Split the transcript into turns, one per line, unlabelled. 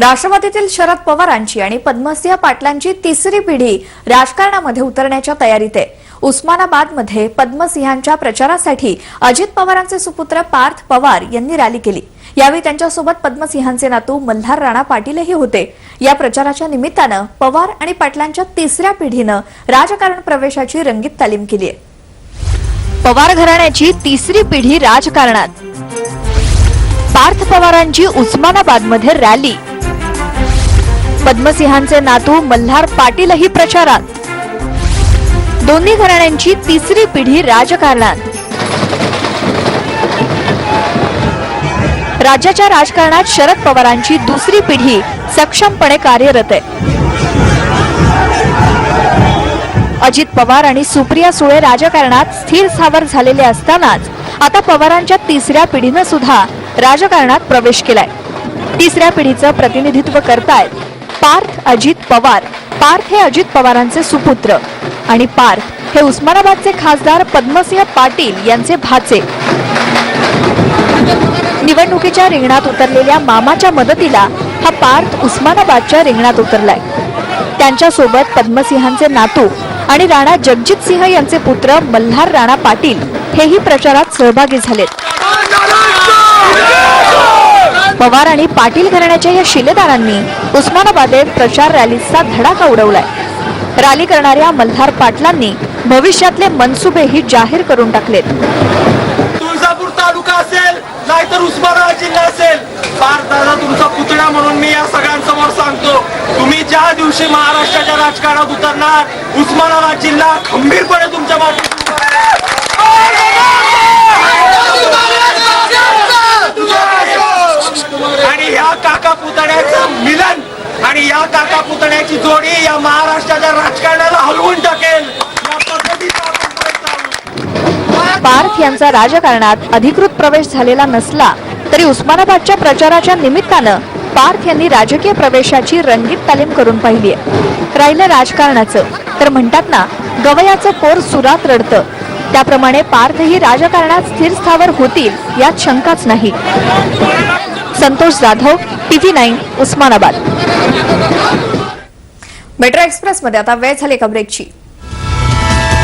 राष्ट्रवादीतील शरद पवारांची आणि पद्मसिंह पाटलांची तिसरी पिढी राजकारणामध्ये उतरण्याच्या तयारीत आहे. उस्मानाबादमध्ये पद्मसिंहांच्या प्रचारासाठी अजित पवारांचे सुपुत्र पार्थ पवार यांनी रॅली केली. यावेळी त्यांच्यासोबत पद्मसिंहांचे नातू मल्हार राणा पाटीलही होते. या प्रचाराच्या निमित्तानं पवार आणि पाटलांच्या तिसऱ्या पिढीनं राजकारण प्रवेशाची रंगीत तालीम केली आहे. पवार घराण्याची तिसरी पिढी राजकारणात. पार्थ पवारांची उस्मानाबादमध्ये रॅली. पद्मसिंहांचे नातू मल्हार पाटीलही प्रचारात. दोन्ही घराण्यांची तिसरी पिढी राजकारणात. राज्याच्या राजकारणात शरद पवारांची दुसरी पिढी सक्षमपणे कार्यरत आहे. अजित पवार आणि सुप्रिया सुळे राजकारणात स्थिर स्थावर झालेले असतानाच आता पवारांच्या तिसऱ्या पिढीनं सुद्धा राजकारणात प्रवेश केलाय. तिसऱ्या पिढीचं प्रतिनिधित्व करतायत पार्थ अजित पवार. पार्थ हे अजित पवारांचे सुपुत्र. आणि पार्थ हे उस्मानाबादचे खासदार पद्मसिंह पाटील यांचे भाचे. निवडणुकीच्या रिंगणात उतरलेल्या मामाच्या मदतीला हा पार्थ उस्मानाबादच्या रिंगणात उतरलाय. त्यांच्यासोबत पद्मसिंहांचे नातू आणि राणा जगजित सिंह यांचे पुत्र मल्हार राणा पाटील हेही प्रचारात सहभागी झालेत. पवार आणि पाटील घराण्याच्या या शिलेदारांनी उस्मानाबादेत प्रचार रॅलीचा धडाका उडवलाय. रॅली करणाऱ्या मल्हार पाटलांनी भविष्यातले मनसुबेही जाहीर करून टाकलेत.
तुळजापूर तालुका असेल नाहीतर उस्मानाबाद जिल्हा असेल. फार दादा तुमचा पुतळा म्हणून मी या सगळ्यांसमोर सांगतो तुम्ही ज्या दिवशी महाराष्ट्राच्या राजकारणात उतरणार उस्मानाबाद जिल्हा खंबीरपणे तुमच्या मागे उभा आहे. आणि ह्या काका पुतण्याचं मिलन आणि या काका पुतण्याची जोडी या महाराष्ट्राच्या राजकारणाला हलवून टाकेल. या पद्धतीचा
पार्थ यांचा राजकारणात अधिकृत प्रवेश झालेला नसला तरी उस्मानाबादच्या प्रचाराच्या निमित्तानं पार्थ यांनी राजकीय प्रवेशाची रंगीत तालीम करून पाहिली आहे. राहिलं राजकारणाचं. तर म्हणतात ना गवयाचं पोर सुरात रडतं. त्याप्रमाणे पार्थही राजकारणात स्थिर स्थावर होतील यात शंकाच नाही. Santosh Jadhav TV nine Osmanabad. Metro एक्सप्रेसमध्ये आता वेळ झाली एका ब्रेकची